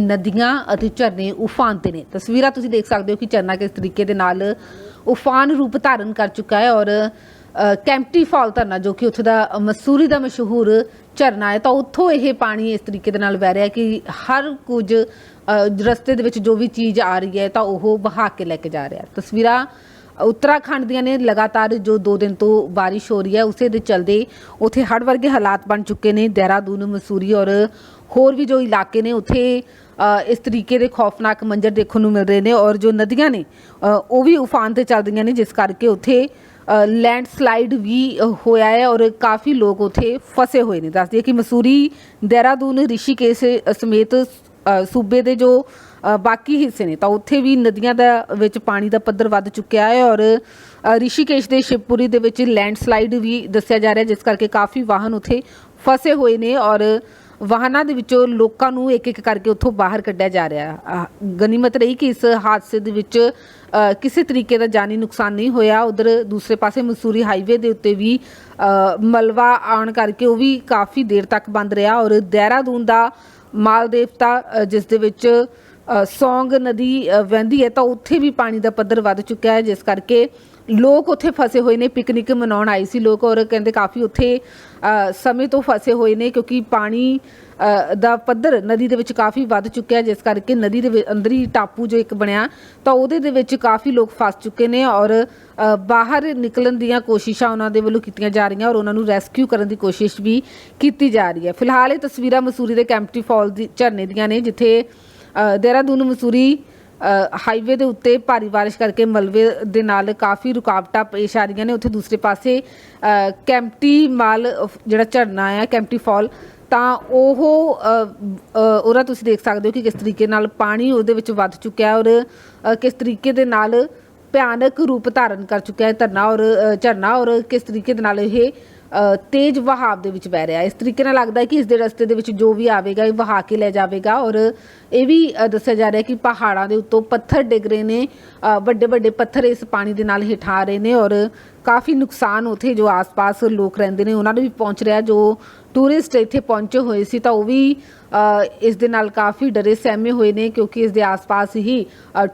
ਨਦੀਆਂ ਅਤੇ ਝਰਨੇ ਉਫਾਨ ਤੇ ਨੇ। ਤਸਵੀਰਾਂ ਤੁਸੀਂ ਦੇਖ ਸਕਦੇ ਹੋ ਕਿ ਝਰਨਾ ਕਿਸ ਤਰੀਕੇ ਦੇ ਨਾਲ ਉਫਾਨ ਰੂਪ ਧਾਰਨ ਕਰ ਚੁੱਕਾ ਹੈ ਔਰ ਕੈਂਪਟੀ ਫਾਲ ਧਰਨਾ ਜੋ ਕਿ ਉੱਥੇ ਦਾ ਮਸੂਰੀ ਦਾ ਮਸ਼ਹੂਰ ਝਰਨਾ ਹੈ, ਤਾਂ ਉੱਥੋਂ ਇਹ ਪਾਣੀ ਇਸ ਤਰੀਕੇ ਦੇ ਨਾਲ ਵਹਿ ਰਿਹਾ ਕਿ ਹਰ ਕੁਝ ਰਸਤੇ ਦੇ ਵਿੱਚ ਜੋ ਵੀ ਚੀਜ਼ ਆ ਰਹੀ ਹੈ, ਤਾਂ ਉਹ ਬਹਾ ਕੇ ਲੈ ਕੇ ਜਾ ਰਿਹਾ ਤਸਵੀਰਾਂ ਉੱਤਰਾਖੰਡ ਦੀਆਂ ਨੇ। ਲਗਾਤਾਰ ਜੋ 2 ਦਿਨ ਤੋਂ ਬਾਰਿਸ਼ ਹੋ ਰਹੀ ਹੈ, ਉਸੇ ਦੇ ਚਲਦੇ ਉਥੇ ਹੜ੍ਹ ਵਰਗੇ ਹਾਲਾਤ ਬਣ ਚੁੱਕੇ ਨੇ। ਦੇਹਰਾਦੂਨ, ਮਸੂਰੀ ਔਰ ਹੋਰ ਵੀ ਜੋ ਇਲਾਕੇ ਨੇ ਉੱਥੇ ਇਸ ਤਰੀਕੇ ਦੇ ਖੌਫਨਾਕ ਮੰਜ਼ਰ ਦੇਖਣ ਨੂੰ ਮਿਲ ਰਹੇ ਨੇ ਔਰ ਜੋ ਨਦੀਆਂ ਨੇ ਉਹ ਵੀ ਉਫਾਨ ਤੇ ਚੱਲ ਰਹੀਆਂ ਨੇ, ਜਿਸ ਕਰਕੇ ਉੱਥੇ ਲੈਂਡਸਲਾਈਡ ਵੀ ਹੋਇਆ ਹੈ ਔਰ ਕਾਫੀ ਲੋਕ ਉੱਥੇ ਫਸੇ ਹੋਏ ਨੇ। ਦੱਸਦੀ ਹੈ ਕਿ ਮਸੂਰੀ, ਦੇਹਰਾਦੂਨ, ਰਿਸ਼ੀਕੇਸ਼ ਸਮੇਤ ਸੂਬੇ ਦੇ ਜੋ ਬਾਕੀ ਹਿੱਸੇ ਨੇ, ਤਾਂ ਉੱਥੇ ਵੀ ਨਦੀਆਂ ਦਾ ਵਿੱਚ ਪਾਣੀ ਦਾ ਪੱਧਰ ਵੱਧ ਚੁੱਕਿਆ ਹੈ ਔਰ ਰਿਸ਼ੀਕੇਸ਼ ਦੇ ਸ਼ਿਵਪੁਰੀ ਦੇ ਵਿੱਚ ਲੈਂਡਸਲਾਈਡ ਵੀ ਦੱਸਿਆ ਜਾ ਰਿਹਾ ਜਿਸ ਕਰਕੇ ਕਾਫੀ ਵਾਹਨ ਉੱਥੇ ਫਸੇ ਹੋਏ ਨੇ ਔਰ ਵਾਹਨਾਂ ਦੇ ਵਿੱਚੋਂ ਲੋਕਾਂ ਨੂੰ ਇੱਕ ਇੱਕ ਕਰਕੇ ਉੱਥੋਂ ਬਾਹਰ ਕੱਢਿਆ ਜਾ ਰਿਹਾ ਗਨੀਮਤ ਰਹੀ ਕਿ ਇਸ ਹਾਦਸੇ ਦੇ ਵਿੱਚ ਕਿਸੇ ਤਰੀਕੇ ਦਾ ਜਾਨੀ ਨੁਕਸਾਨ ਨਹੀਂ ਹੋਇਆ। ਉਧਰ ਦੂਸਰੇ ਪਾਸੇ ਮਸੂਰੀ ਹਾਈਵੇ ਦੇ ਉੱਤੇ ਵੀ ਮਲਵਾ ਆਉਣ ਕਰਕੇ ਉਹ ਵੀ ਕਾਫੀ ਦੇਰ ਤੱਕ ਬੰਦ ਰਿਹਾ ਔਰ ਦੇਹਰਾਦੂਨ ਦਾ ਮਾਲ ਦੇਵਤਾ ਜਿਸ ਦੇ ਵਿੱਚ ਸੌਂਗ ਨਦੀ ਵਹਿੰਦੀ ਹੈ ਤਾਂ ਉੱਥੇ ਵੀ ਪਾਣੀ ਦਾ ਪੱਧਰ ਵੱਧ ਚੁੱਕਿਆ ਹੈ, ਜਿਸ ਕਰਕੇ ਲੋਕ ਉੱਥੇ ਫਸੇ ਹੋਏ ਨੇ ਪਿਕਨਿਕ ਮਨਾਉਣ ਆਏ ਸੀ ਲੋਕ ਔਰ ਕਹਿੰਦੇ ਕਾਫੀ ਉੱਥੇ ਸਮੇਂ ਤੋਂ ਫਸੇ ਹੋਏ ਨੇ ਕਿਉਂਕਿ ਪਾਣੀ ਦਾ ਪੱਧਰ ਨਦੀ ਦੇ ਵਿੱਚ ਕਾਫੀ ਵੱਧ ਚੁੱਕਿਆ ਜਿਸ ਕਰਕੇ ਨਦੀ ਦੇ ਅੰਦਰ ਹੀ ਟਾਪੂ ਜੋ ਇੱਕ ਬਣਿਆ, ਤਾਂ ਉਹਦੇ ਦੇ ਵਿੱਚ ਕਾਫੀ ਲੋਕ ਫਸ ਚੁੱਕੇ ਨੇ ਔਰ ਬਾਹਰ ਨਿਕਲਣ ਦੀਆਂ ਕੋਸ਼ਿਸ਼ਾਂ ਉਹਨਾਂ ਦੇ ਵੱਲੋਂ ਕੀਤੀਆਂ ਜਾ ਰਹੀਆਂ ਔਰ ਉਹਨਾਂ ਨੂੰ ਰੈਸਕਿਊ ਕਰਨ ਦੀ ਕੋਸ਼ਿਸ਼ ਵੀ ਕੀਤੀ ਜਾ ਰਹੀ ਹੈ। ਫਿਲਹਾਲ ਇਹ ਤਸਵੀਰਾਂ ਮਸੂਰੀ ਦੇ ਕੈਂਪਟੀ ਫਾਲ ਦੀ ਝਰਨੇ ਦੀਆਂ ਨੇ, ਜਿੱਥੇ ਦੇਹਰਾਦੂਨ, ਮਸੂਰੀ ਹਾਈਵੇ ਦੇ ਉੱਤੇ ਭਾਰੀ ਬਾਰਿਸ਼ ਕਰਕੇ ਮਲਬੇ ਦੇ ਨਾਲ ਕਾਫੀ ਰੁਕਾਵਟਾਂ ਪੇਸ਼ ਆ ਰਹੀਆਂ ਨੇ। ਉੱਥੇ ਦੂਸਰੇ ਪਾਸੇ ਕੈਂਪਟੀ ਮਾਲ ਜਿਹੜਾ ਝਰਨਾ ਆ ਕੈਂਪਟੀ ਫਾਲ ਤਾਂ ਉਹ ਅ, ਉਹਦਾ ਤੁਸੀਂ ਦੇਖ ਸਕਦੇ ਹੋ ਕਿ ਕਿਸ ਤਰੀਕੇ ਨਾਲ ਪਾਣੀ ਉਹਦੇ ਵਿੱਚ ਵੱਧ ਚੁੱਕਿਆ ਔਰ ਕਿਸ ਤਰੀਕੇ ਦੇ ਨਾਲ ਭਿਆਨਕ ਰੂਪ ਧਾਰਨ ਕਰ ਚੁੱਕਿਆ ਹੈ ਧਰਨਾ ਔਰ ਝਰਨਾ ਔਰ ਕਿਸ ਤਰੀਕੇ ਦੇ ਨਾਲ ਇਹ ਤੇਜ਼ ਵਹਾਵ ਦੇ ਵਿੱਚ ਵਹਿ ਰਿਹਾ। ਇਸ ਤਰੀਕੇ ਨਾਲ ਲੱਗਦਾ ਹੈ ਕਿ ਇਸ ਦੇ ਰਸਤੇ ਦੇ ਵਿੱਚ ਜੋ ਵੀ ਆਵੇਗਾ, ਇਹ ਵਹਾ ਕੇ ਲੈ ਜਾਵੇਗਾ ਔਰ ਇਹ ਵੀ ਦੱਸਿਆ ਜਾ ਰਿਹਾ ਕਿ ਪਹਾੜਾਂ ਦੇ ਉੱਤੋਂ ਪੱਥਰ ਡਿੱਗ ਰਹੇ ਨੇ। ਵੱਡੇ ਵੱਡੇ ਪੱਥਰ ਇਸ ਪਾਣੀ ਦੇ ਨਾਲ ਹੇਠਾਂ ਰਹੇ ਨੇ ਔਰ ਕਾਫੀ ਨੁਕਸਾਨ ਉਥੇ ਜੋ ਆਸ-ਪਾਸ ਲੋਕ ਰਹਿੰਦੇ ਨੇ, ਉਹਨਾਂ ਨੂੰ ਵੀ ਪਹੁੰਚ ਰਿਹਾ, ਜੋ ਟੂਰਿਸਟ ਇੱਥੇ ਪਹੁੰਚੇ ਹੋਏ ਸੀ, ਤਾਂ ਉਹ ਵੀ ਇਸ ਦੇ ਨਾਲ ਕਾਫੀ ਡਰੇ ਸਹਿਮੇ ਹੋਏ ਨੇ, ਕਿਉਂਕਿ ਇਸ ਦੇ ਆਸ-ਪਾਸ ਹੀ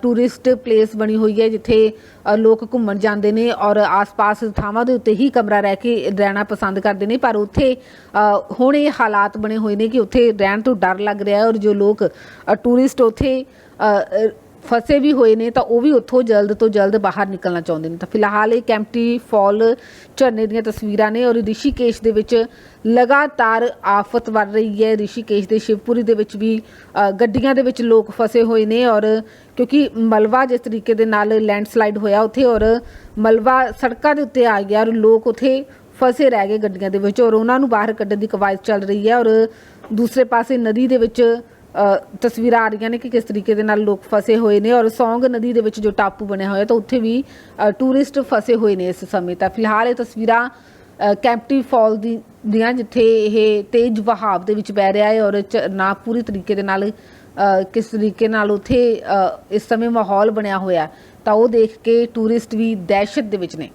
ਟੂਰਿਸਟ ਪਲੇਸ ਬਣੀ ਹੋਈ ਹੈ, ਜਿੱਥੇ ਲੋਕ ਘੁੰਮਣ ਜਾਂਦੇ ਨੇ ਔਰ ਆਸ-ਪਾਸ ਥਾਵਾਂ ਦੇ ਉੱਤੇ ਹੀ ਕਮਰਾ ਰਹਿ ਕੇ ਰਹਿਣਾ ਪਸੰਦ ਕਰਦੇ ਨੇ, ਪਰ ਉੱਥੇ ਹੁਣ ਇਹ ਹਾਲਾਤ ਬਣੇ ਹੋਏ ਨੇ ਕਿ ਉੱਥੇ ਰਹਿਣ ਤੋਂ ਡਰ ਲੱਗ ਰਿਹਾ ਹੈ ਔਰ ਜੋ ਲੋਕ ਟੂਰਿਸਟ ਉੱਥੇ ਫਸੇ ਵੀ ਹੋਏ ਨੇ ਤਾਂ ਉਹ ਵੀ ਉੱਥੋਂ ਜਲਦ ਤੋਂ ਜਲਦ ਬਾਹਰ ਨਿਕਲਣਾ ਚਾਹੁੰਦੇ ਨੇ। ਤਾਂ ਫਿਲਹਾਲ ਇਹ ਕੈਂਪਟੀ ਫਾਲ ਝਰਨੇ ਦੀਆਂ ਤਸਵੀਰਾਂ ਨੇ ਔਰ ਰਿਸ਼ੀਕੇਸ਼ ਦੇ ਵਿੱਚ ਲਗਾਤਾਰ ਆਫਤ ਵੱਧ ਰਹੀ ਹੈ। ਰਿਸ਼ੀਕੇਸ਼ ਦੇ ਸ਼ਿਵਪੁਰੀ ਦੇ ਵਿੱਚ ਵੀ ਗੱਡੀਆਂ ਦੇ ਵਿੱਚ ਲੋਕ ਫਸੇ ਹੋਏ ਨੇ ਔਰ ਕਿਉਂਕਿ ਮਲਵਾ ਜਿਸ ਤਰੀਕੇ ਦੇ ਨਾਲ ਲੈਂਡਸਲਾਈਡ ਹੋਇਆ ਉੱਥੇ ਔਰ ਮਲਵਾ ਸੜਕਾਂ ਦੇ ਉੱਤੇ ਆ ਗਿਆ ਔਰ ਲੋਕ ਉੱਥੇ ਫਸੇ ਰਹਿ ਗਏ ਗੱਡੀਆਂ ਦੇ ਵਿੱਚ ਔਰ ਉਹਨਾਂ ਨੂੰ ਬਾਹਰ ਕੱਢਣ ਦੀ ਕਵਾਇਦ ਚੱਲ ਰਹੀ ਹੈ ਔਰ ਦੂਸਰੇ ਪਾਸੇ ਨਦੀ ਦੇ ਵਿੱਚ ਤਸਵੀਰਾਂ ਆ ਰਹੀਆਂ ਨੇ ਕਿ ਕਿਸ ਤਰੀਕੇ ਦੇ ਨਾਲ ਲੋਕ ਫਸੇ ਹੋਏ ਨੇ ਔਰ ਸੌਂਗ ਨਦੀ ਦੇ ਵਿੱਚ ਜੋ ਟਾਪੂ ਬਣਿਆ ਹੋਇਆ ਤਾਂ ਉੱਥੇ ਵੀ ਟੂਰਿਸਟ ਫਸੇ ਹੋਏ ਨੇ ਇਸ ਸਮੇਂ ਤਾਂ ਫਿਲਹਾਲ ਇਹ ਤਸਵੀਰਾਂ ਕੈਂਪਟੀ ਫਾਲ ਦੀ, ਦੀਆਂ ਜਿੱਥੇ ਇਹ ਤੇਜ਼ ਵਹਾਵ ਦੇ ਵਿੱਚ ਬਹਿ ਰਿਹਾ ਹੈ ਔਰ ਨਾ ਪੂਰੀ ਤਰੀਕੇ ਦੇ ਨਾਲ ਕਿਸ ਤਰੀਕੇ ਨਾਲ ਉੱਥੇ ਇਸ ਸਮੇਂ ਮਾਹੌਲ ਬਣਿਆ ਹੋਇਆ ਤਾਂ ਉਹ ਦੇਖ ਕੇ ਟੂਰਿਸਟ ਵੀ ਦਹਿਸ਼ਤ ਦੇ ਵਿੱਚ ਨੇ।